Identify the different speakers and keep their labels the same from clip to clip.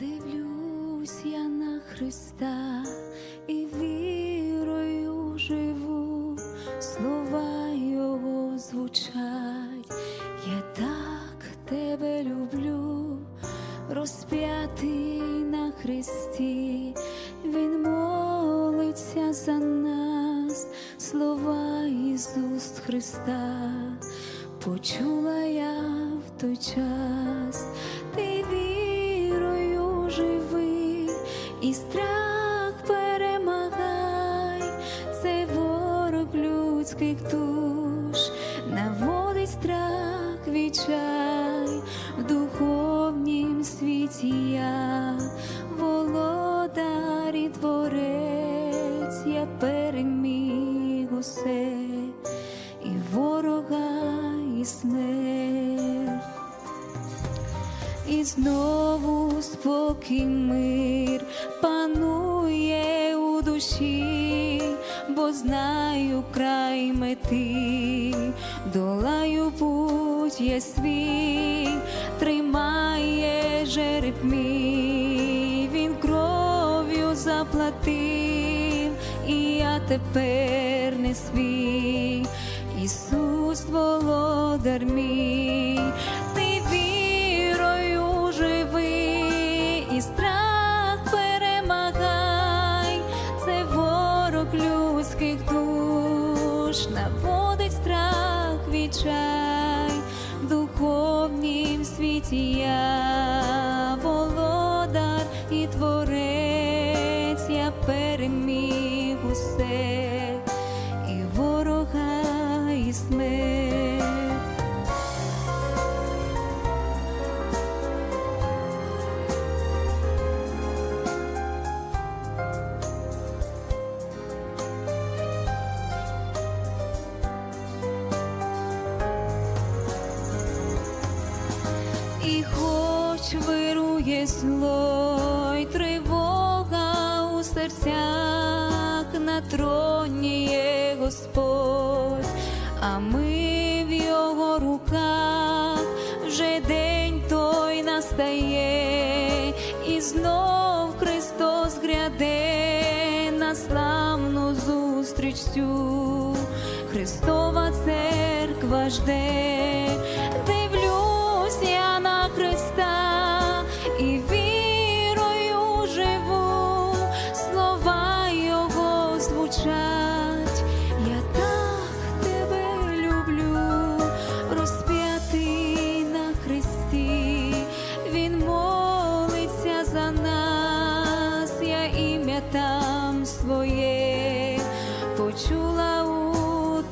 Speaker 1: Дивлюсь я на Христа і вірою живу, слова Його звучать, я так тебе люблю, розп'ятий на Христі, Він молиться за нас, слова із уст Христа, почула я в той час, ти і страх перемагай, це ворог людських душ, наводить страх відчай. В духовнім світі я, володар і творець, я переміг усе, і ворога, і смерть. І знову спокій мир панує у душі, бо знаю край мети, долаю путь я свій, тримає жереб мій, він кров'ю заплатив, і я тепер не свій. Ісус, володар мій, душ, наводить страх відчай, духовнім світі я, вирує зло й тривога у серцях, на троні є Господь, а ми в його руках вже день той настає, і знов Христос гряде на славну зустріч цю. Христова церква жде,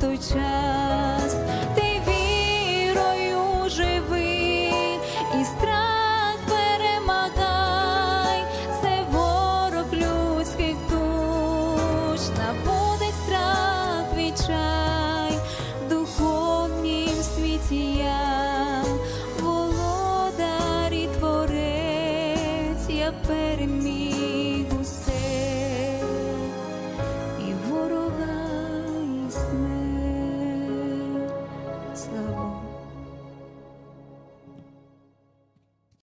Speaker 1: той час, ти вірою живи, і страх перемагай, це ворог людських душ, наводить страх відчай, в духовнім світі я, володар і творець, я переміг